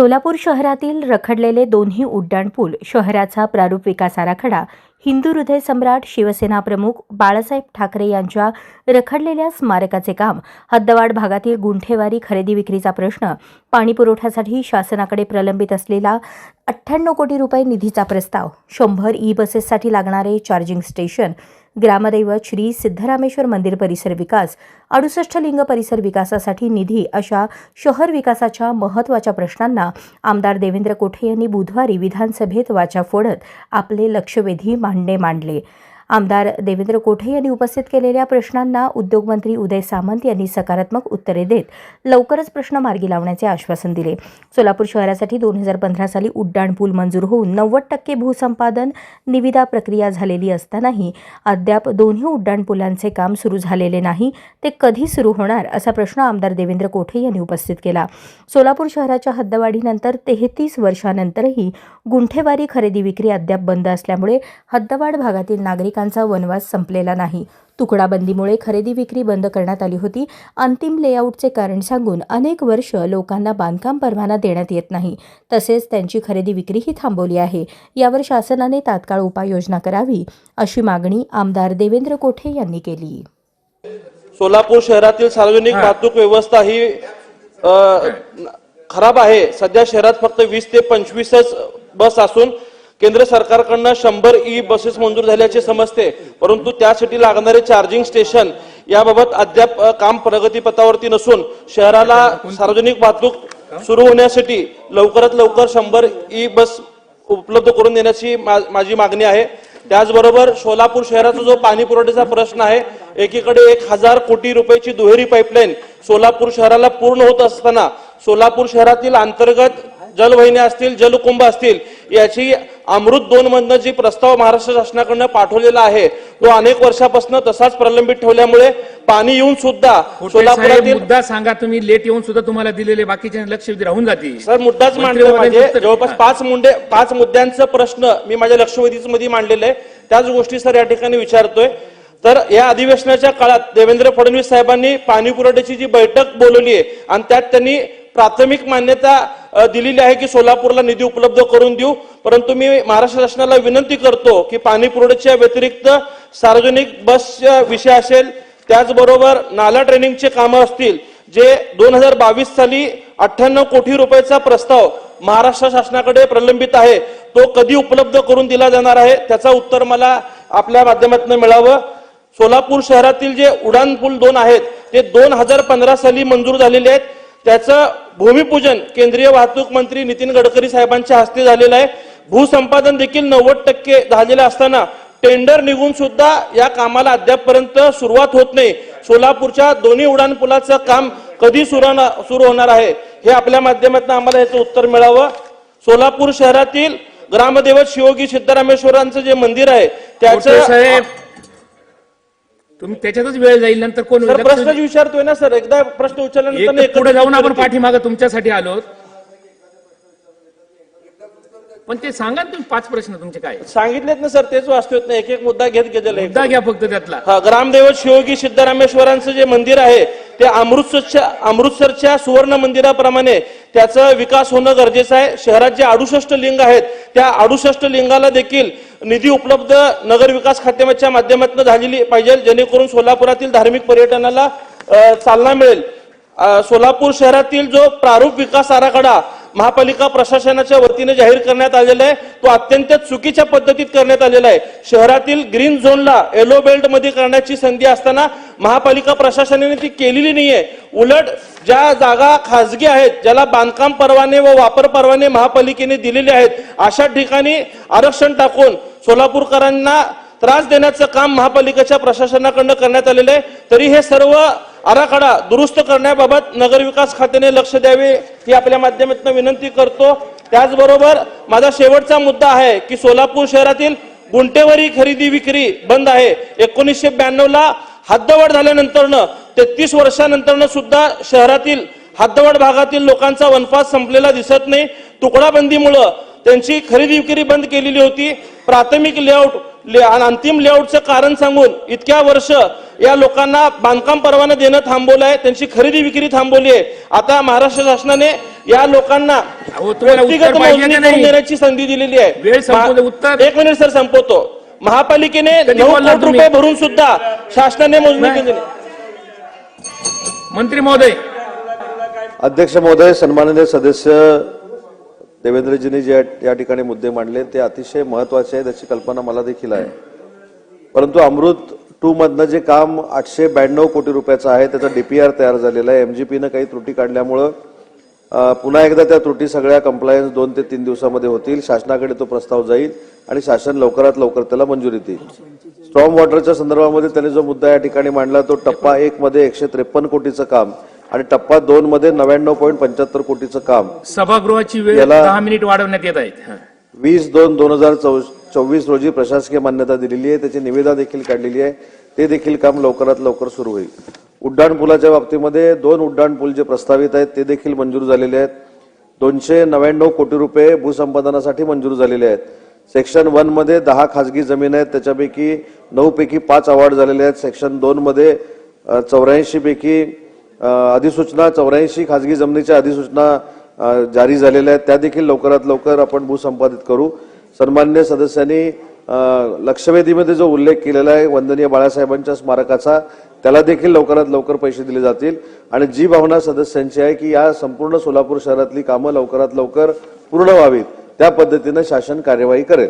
सोलापूर शहरातील रखडलेले दोन्ही उड्डाणपूल शहराचा प्रारूप विकास आराखडा हिंदू हृदय सम्राट शिवसेना प्रमुख बाळासाहेब ठाकरे यांच्या रखडलेल्या स्मारकाचे काम हद्दवाड भागातील गुंठेवारी खरेदी विक्रीचा प्रश्न पाणी पुरवठ्यासाठी शासनाकडे प्रलंबित असलेला अठ्ठ्याण्णव कोटी रुपये निधीचा प्रस्ताव शंभर ई बसेससाठी लागणारे चार्जिंग स्टेशन ग्रामदैवत श्री सिद्धरामेश्वर मंदिर परिसर विकास अडुसष्ट लिंग परिसर विकासासाठी निधी अशा शहर विकासाच्या महत्त्वाच्या प्रश्नांना आमदार देवेंद्र कोठे यांनी बुधवारी विधानसभेत वाचा फोडत आपले लक्षवेधी मांडणे मांडले. आमदार देवेंद्र कोठे यांनी उपस्थित केलेल्या प्रश्नांना उद्योगमंत्री उदय सामंत यांनी सकारात्मक उत्तरे देत लवकरच प्रश्न मार्गी लावण्याचे आश्वासन दिले. सोलापूर शहरासाठी दोन हजार पंधरा साली उड्डाण पूल मंजूर होऊन नव्वद टक्के भूसंपादन निविदा प्रक्रिया झालेली असतानाही अद्याप दोन्ही उड्डाणपुलांचे काम सुरू झालेले नाही ते कधी सुरू होणार असा प्रश्न आमदार देवेंद्र कोठे यांनी उपस्थित केला. सोलापूर शहराच्या हद्दवाढीनंतर तेहतीस वर्षानंतरही गुंठेवारी खरेदी विक्री अद्याप बंद असल्यामुळे हद्दवाढ भागातील नागरिक नागरिकांचा वनवास संपलेला नाही. तुकडाबंदीमुळे खरेदी विक्री बंद करण्यात आली होती. अंतिम लेआउटचे कारण सांगून अनेक वर्ष लोकांना बांधकाम परवाना देण्यात येत नाही. तसेच त्यांची खरेदी विक्रीही थांबवली आहे. यावर शासनाने तात्काळ उपाययोजना करावी अशी मागणी आमदार देवेंद्र कोठे यांनी केली. सोलापूर शहरातील सार्वजनिक वाहतूक व्यवस्था ही अ, खराब आहे. सध्या शहरात फक्त वीस ते पंचवीसच बस असून केंद्र सरकारकडनं शंभर ई बसेस मंजूर झाल्याचे समजते. परंतु त्यासाठी लागणारे चार्जिंग स्टेशन याबाबत अद्याप काम प्रगतीपथावरती नसून शहराला सार्वजनिक वाहतूक सुरू होण्यासाठी लवकरात लवकर शंभर ई बस उपलब्ध करून देण्याची मा- माझी मागणी आहे. त्याचबरोबर सोलापूर शहराचा जो पाणी पुरवठ्याचा प्रश्न आहे एकीकडे एक हजार कोटी रुपयाची दुहेरी पाईपलाईन सोलापूर शहराला पूर्ण होत असताना सोलापूर शहरातील अंतर्गत जलवाहिन्या असतील जलकुंभ असतील याची अमृत दोन मधनं जी प्रस्ताव महाराष्ट्र शासनाकडनं पाठवलेला आहे तो अनेक वर्षापासून तसाच प्रलंबित ठेवल्यामुळे पाणी येऊन सुद्धा सोलापुरातील मुद्दा सांगा तुम्ही लेट येऊन सुद्धा तुम्हाला दिलेले बाकीचे लक्ष राहून जातील. सर मुद्दाच मांडले मंत्रिमंडळाचे माझे. उत्तर- जवळपास पाच मुंडे पाच मुद्द्यांचा प्रश्न मी माझ्या लक्षवेधीच मध्ये मांडलेले आहे. त्याच गोष्टी सर या ठिकाणी विचारतोय. तर या अधिवेशनाच्या काळात देवेंद्र फडणवीस साहेबांनी पाणी पुरवठ्याची जी बैठक बोलवली आहे आणि त्यात त्यांनी प्राथमिक मान्यता दिलेली आहे की सोलापूरला निधी उपलब्ध करून देऊ. परंतु मी महाराष्ट्र शासनाला विनंती करतो की पाणी पुरवठ्याच्या व्यतिरिक्त सार्वजनिक बस विषय असेल त्याचबरोबर नाला ट्रेनिंगचे कामं असतील जे दोन हजार बावीस साली अठ्ठ्याण्णव कोटी रुपयाचा प्रस्ताव महाराष्ट्र शासनाकडे प्रलंबित आहे तो कधी उपलब्ध करून दिला जाणार आहे त्याचा उत्तर मला आपल्या माध्यमातून मिळावं. सोलापूर शहरातील जे उडान पूल दोन आहेत ते दोन हजार पंधरा साली मंजूर झालेले आहेत. त्याचं भूमिपूजन केंद्रीय वाहतूक मंत्री नितीन गडकरी साहेबांच्या हस्ते झालेलं आहे. भूसंपादन देखील नव्वद टक्के झालेलं असताना टेंडर निघून सुद्धा या कामाला अद्यापपर्यंत सुरुवात होत नाही. सोलापूरच्या दोन्ही उड्डाणपुलाचं काम कधी सुरू सुरू होणार आहे हे आपल्या माध्यमातून आम्हाला याचं उत्तर मिळावं. सोलापूर शहरातील ग्रामदेवत शिवोगी सिद्धरामेश्वरांचं जे मंदिर आहे त्याचं साहेब तुम्ही त्याच्यातच वेळ जाईल नंतर कोण सर प्रश्नच विचारतोय ना सर एकदा प्रश्न विचारल्यानंतर एक पुढे जाऊन आपण पाठीमागं तुमच्यासाठी आलो. पण ते सांगा ना तुम्ही पाच प्रश्न तुमचे काय? सांगितलेत ना सर तेच वाचतोय ना एक एक मुद्दा घेत गेलेला मुद्दा घ्या फक्त त्यातला. हा ग्रामदेवत शिवोगी सिद्धरामेश्वरांचं जे मंदिर आहे ते अमृतसरच्या अमृतसरच्या सुवर्ण मंदिराप्रमाणे त्याचा विकास होणं गरजेचं आहे. शहरात जे अडुसष्ट लिंग आहेत त्या अडुसष्ट लिंगाला देखील निधी उपलब्ध नगर विकास खात्याच्या माध्यमातून झालेली पाहिजे. जेणेकरून सोलापुरातील धार्मिक पर्यटनाला चालना मिळेल. सोलापूर शहरातील जो प्रारूप विकास आराखडा महापालिका प्रशासनाच्या वतीने जाहीर करण्यात आलेला आहे. तो अत्यंत चुकीच्या पद्धतीत करण्यात आलेला आहे. शहरातील ग्रीन झोनला येलो बेल्टमध्ये करण्याची संधी असताना महापालिका प्रशासनाने ती केलेली नाहीये. उलट ज्या जागा खासगी आहेत ज्याला बांधकाम परवाने व वापर परवाने महापालिकेने दिलेले आहेत अशा ठिकाणी आरक्षण टाकून सोलापूरकरांना त्रास देण्याचं काम महापालिकेच्या प्रशासनाकडनं करण्यात आलेलं आहे. तरी हे सर्व आराखडा दुरुस्त करण्याबाबत नगरविकास खात्याने लक्ष द्यावे ही आपल्या माध्यमातून विनंती करतो. त्याचबरोबर माझा शेवटचा मुद्दा आहे की सोलापूर शहरातील गुंटेवारी खरेदी विक्री बंद आहे. एकोणीसशे ब्याण्णवला हद्दवाढ झाल्यानंतरनं तेहतीस वर्षानंतरनं सुद्धा शहरातील हद्दवाढ भागातील लोकांचा वनपास संपलेला दिसत नाही. तुकडाबंदीमुळं त्यांची खरेदी विक्री बंद केलेली होती. प्राथमिक लेआउट अंतिम लेआउटचं कारण सांगून इतक्या वर्ष या लोकांना बांधकाम परवाना देणं थांबवलं आहे त्यांची खरेदी विक्री थांबवली आहे आता महाराष्ट्र शासनाने या लोकांना व्यक्तिगत मोजणी करून नाही? देण्याची संधी दिलेली आहे. एक मिनिट सर संपवतो महापालिकेने नऊ तुम्ही? रुपये भरून सुद्धा शासनाने मोजणी नाही. केली मंत्री महोदय अध्यक्ष महोदय सन्माननीय सदस्य देवेंद्रजींनी जे या ठिकाणी मुद्दे मांडले ते अतिशय महत्त्वाचे आहे त्याची कल्पना मला देखील आहे. परंतु अमृत टू मधनं जे काम आठशे ब्याण्णव कोटी रुपयाचं आहे त्याचा डीपीआर तयार झालेला आहे. एमजीपीनं काही त्रुटी काढल्यामुळं पुन्हा एकदा त्या त्रुटी सगळ्या कंप्लायन्स दोन ते तीन दिवसामध्ये होतील. शासनाकडे तो प्रस्ताव जाईल आणि शासन लवकरात लवकर त्याला मंजुरी देईल. स्ट्रॉंग वॉटरच्या संदर्भामध्ये त्यांनी जो मुद्दा या ठिकाणी मांडला तो टप्पा एक मध्ये एकशे त्रेपन्न कोटीचं काम आणि टप्पा दोन मध्ये नव्याण्णव पॉईंट पंच्याहत्तर कोटीचं काम सभागृहाची वेळ याला- दहा मिनिट वाढवण्यात येत आहेत. हा. वीस दोन दोन हजार चोवीस रोजी प्रशासकीय मान्यता दिलेली आहे. त्याची निविदा देखील काढलेली आहे. ते देखील काम लवकरात लवकर सुरू होईल. उड्डाण पुलाच्या बाबतीमध्ये दोन उड्डाण पूल जे प्रस्तावित आहेत ते देखील मंजूर झालेले आहेत. दोनशे नव्याण्णव कोटी रुपये भूसंपादनासाठी मंजूर झालेले आहेत. सेक्शन वनमध्ये दहा खासगी जमीन आहेत. त्याच्यापैकी नऊ पैकी पाच अवॉर्ड झालेले आहेत. सेक्शन दोन मध्ये चौऱ्याऐंशी पैकी अधिसूचना चौऱ्याऐंशी खाजगी जमिनीच्या अधिसूचना जारी झालेल्या आहेत. त्या देखील लवकरात लवकर आपण भूसंपादित करू. सन्मान्य सदस्यांनी लक्षवेधीमध्ये जो उल्लेख केलेला आहे वंदनीय बाळासाहेबांच्या स्मारकाचा त्याला देखील लवकरात लवकर पैसे दिले जातील. आणि जी भावना सदस्यांची आहे की या संपूर्ण सोलापूर शहरातली कामं लवकरात लवकर पूर्ण व्हावीत त्या पद्धतीनं शासन कार्यवाही करेल.